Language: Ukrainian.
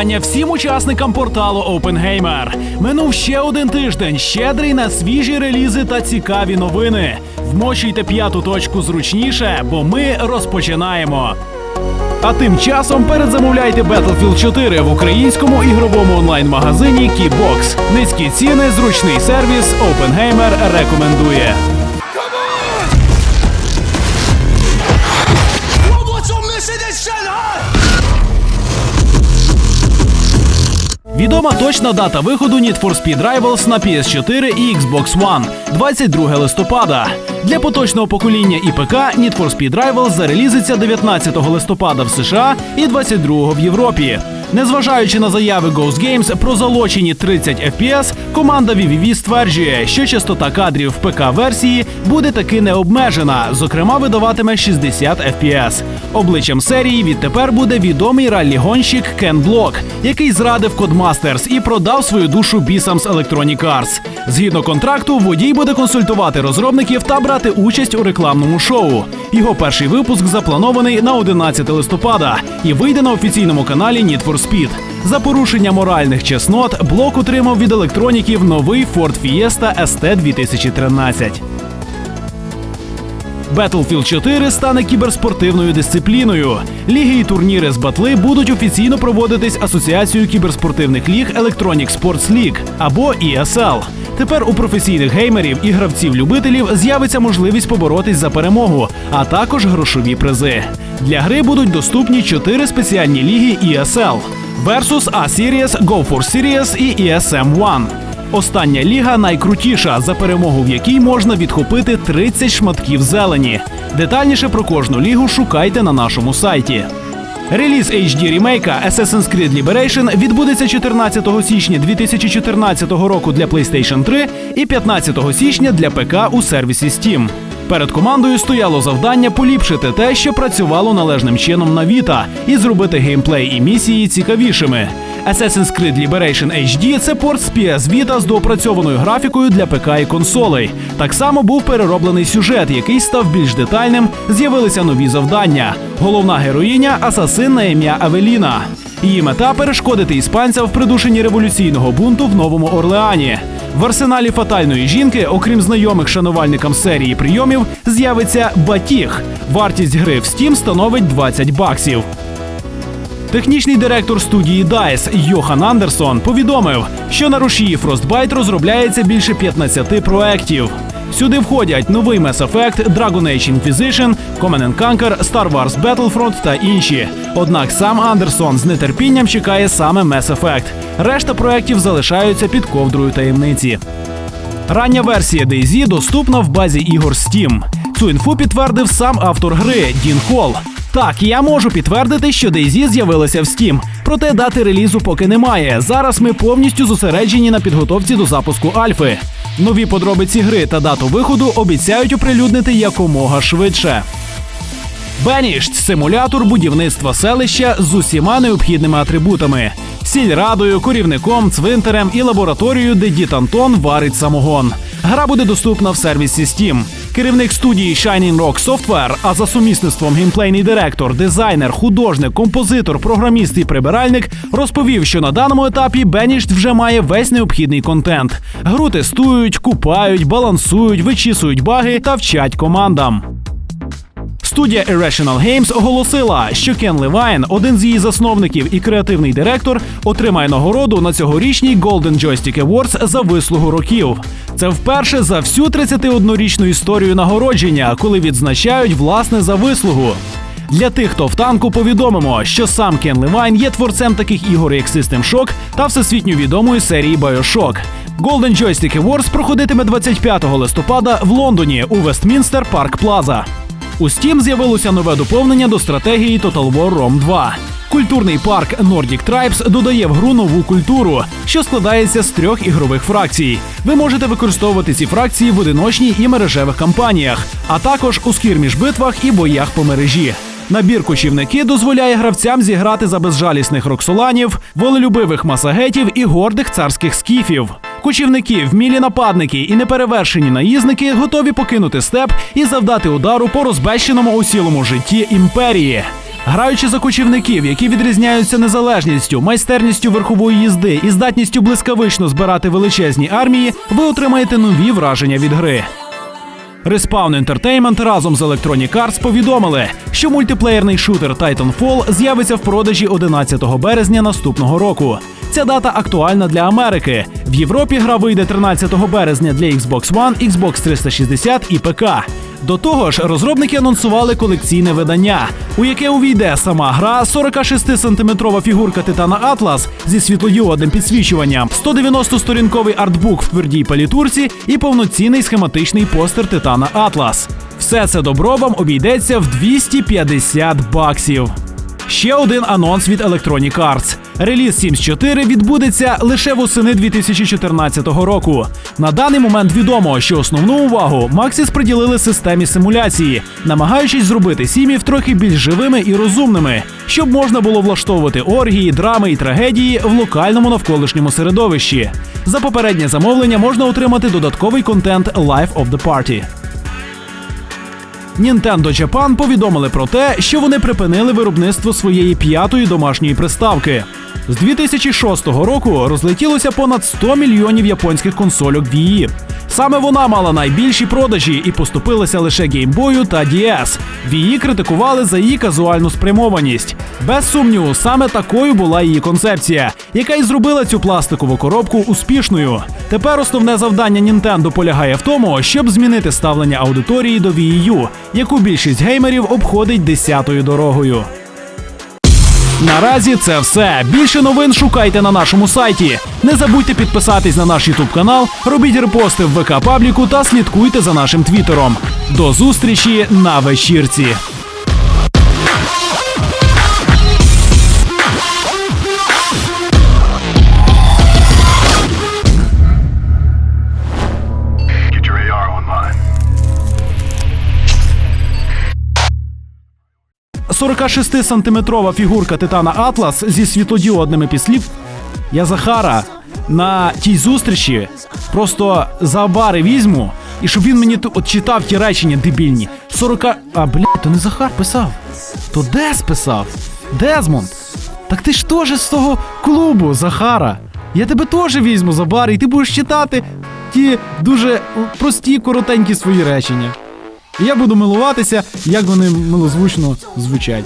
вітання всім учасникам порталу OpenGamer. Минув ще один тиждень, щедрий на свіжі релізи та цікаві новини. Вмочуйте п'яту точку зручніше, бо ми розпочинаємо. А тим часом передзамовляйте Battlefield 4 в українському ігровому онлайн-магазині Keybox. Низькі ціни, зручний сервіс. OpenGamer рекомендує. Відома точна дата виходу Need for Speed Rivals на PS4 і Xbox One 22 листопада. Для поточного покоління і ПК Need for Speed Rivals зарелізиться 19 листопада в США і 22 в Європі. Незважаючи на заяви Ghost Games про залочені 30 FPS, команда VVV стверджує, що частота кадрів в ПК-версії буде таки не обмежена, зокрема видаватиме 60 FPS. Обличчям серії відтепер буде відомий раллі-гонщик Кен Блок, який зрадив Codemasters і продав свою душу бісам з Electronic Arts. Згідно контракту, водій буде консультувати розробників та брати участь у рекламному шоу. Його перший випуск запланований на 11 листопада і вийде на офіційному каналі Need for Speed. За порушення моральних чеснот блок отримав від електроніків новий Ford Fiesta ST 2013. Battlefield 4 стане кіберспортивною дисципліною. Ліги і турніри з батли будуть офіційно проводитись Асоціацією кіберспортивних ліг Electronic Sports League або ESL. Тепер у професійних геймерів і гравців-любителів з'явиться можливість поборотись за перемогу, а також грошові призи. Для гри будуть доступні чотири спеціальні ліги ESL – Versus A-Series, Go for Series і ESM One. Остання ліга найкрутіша, за перемогу в якій можна відхопити 30 шматків зелені. Детальніше про кожну лігу шукайте на нашому сайті. Реліз HD ремейка Assassin's Creed Liberation відбудеться 14 січня 2014 року для PlayStation 3 і 15 січня для ПК у сервісі Steam. Перед командою стояло завдання поліпшити те, що працювало належним чином на Vita, і зробити геймплей і місії цікавішими. Assassin's Creed Liberation HD – це порт з PS Vita з доопрацьованою графікою для ПК і консолей. Так само був перероблений сюжет, який став більш детальним. З'явилися нові завдання. Головна героїня асасин на ім'я Авеліна. Її мета перешкодити іспанцям в придушенні революційного бунту в Новому Орлеані. В арсеналі фатальної жінки, окрім знайомих шанувальникам серії прийомів, з'явиться батіг. Вартість гри в Steam становить 20 баксів. Технічний директор студії DICE Йохан Андерсон повідомив, що на рушії Frostbite розробляється більше 15 проєктів. Сюди входять новий Mass Effect, Dragon Age Inquisition, Command Conquer, Star Wars Battlefront та інші. Однак сам Андерсон з нетерпінням чекає саме Mass Effect. Решта проєктів залишаються під ковдрою таємниці. Рання версія DayZ доступна в базі ігор Steam. Цю інфу підтвердив сам автор гри Дін Холл. Так, я можу підтвердити, що DayZ з'явилася в Steam. Проте дати релізу поки немає. Зараз ми повністю зосереджені на підготовці до запуску Альфи. Нові подробиці гри та дату виходу обіцяють оприлюднити якомога швидше. Бенішт симулятор будівництва селища з усіма необхідними атрибутами: сільрадою, корівником, цвинтарем і лабораторією, де дід Антон варить самогон. Гра буде доступна в сервісі Steam. Керівник студії Shining Rock Software, а за сумісництвом геймплейний директор, дизайнер, художник, композитор, програміст і прибиральник розповів, що на даному етапі Бенішт вже має весь необхідний контент. Гру тестують, купають, балансують, вичісують баги та вчать командам. Студія Irrational Games оголосила, що Кен Левайн, один з її засновників і креативний директор, отримає нагороду на цьогорічній Golden Joystick Awards за вислугу років. Це вперше за всю 31-річну історію нагородження, коли відзначають власне за вислугу. Для тих, хто в танку, повідомимо, що сам Кен Левайн є творцем таких ігор, як System Shock та всесвітньо відомої серії Bioshock. Golden Joystick Awards проходитиме 25 листопада в Лондоні у Вестмінстер Парк Плаза. У Steam з'явилося нове доповнення до стратегії Total War Rome 2. Культурний парк Nordic Tribes додає в гру нову культуру, що складається з трьох ігрових фракцій. Ви можете використовувати ці фракції в одиночній і мережевих кампаніях, а також у скірміж битвах і боях по мережі. Набір кочівники дозволяє гравцям зіграти за безжалісних роксоланів, волелюбивих масагетів і гордих царських скіфів. Кочівники, вмілі нападники і неперевершені наїзники готові покинути степ і завдати удару по розбещеному усілому житті імперії. Граючи за кочівників, які відрізняються незалежністю, майстерністю верхової їзди і здатністю блискавично збирати величезні армії, ви отримаєте нові враження від гри. Respawn Entertainment разом з Electronic Arts повідомили, що мультиплеєрний шутер Titanfall з'явиться в продажі 11 березня наступного року. Ця дата актуальна для Америки. В Європі гра вийде 13 березня для Xbox One, Xbox 360 і ПК. До того ж, розробники анонсували колекційне видання, у яке увійде сама гра, 46-сантиметрова фігурка Титана Атлас зі світлодіодним підсвічуванням, 190-сторінковий артбук в твердій палітурці і повноцінний схематичний постер Титана Атлас. Все це добро вам обійдеться в 250 баксів. Ще один анонс від Electronic Arts. Реліз Sims 4 відбудеться лише восени 2014 року. На даний момент відомо, що основну увагу Maxis приділили системі симуляції, намагаючись зробити сімів трохи більш живими і розумними, щоб можна було влаштовувати оргії, драми і трагедії в локальному навколишньому середовищі. За попереднє замовлення можна отримати додатковий контент Life of the Party. Nintendo Japan повідомили про те, що вони припинили виробництво своєї п'ятої домашньої приставки. З 2006 року розлетілося понад 100 мільйонів японських консольок Wii. Саме вона мала найбільші продажі і поступилася лише Boy та DS. Wii критикували за її казуальну спрямованість. Без сумніву, саме такою була її концепція, яка й зробила цю пластикову коробку успішною. Тепер основне завдання Nintendo полягає в тому, щоб змінити ставлення аудиторії до Wii U, яку більшість геймерів обходить десятою дорогою. Наразі це все. Більше новин шукайте на нашому сайті. Не забудьте підписатись на наш Ютуб канал, робіть репости в ВК пабліку та слідкуйте за нашим твіттером. До зустрічі на вечірці. 46-сантиметрова фігурка Титана Атлас зі світлодіодними підсліп. Я Захара на тій зустрічі просто за бари візьму, і щоб він мені от читав ті речення дебільні. 40... А, блядь, то не Захар писав. То Дес писав. Дезмонд. Так ти ж теж з того клубу, Захара. Я тебе теж візьму за бар, і ти будеш читати ті дуже прості, коротенькі свої речення. Я буду милуватися, як вони милозвучно звучать.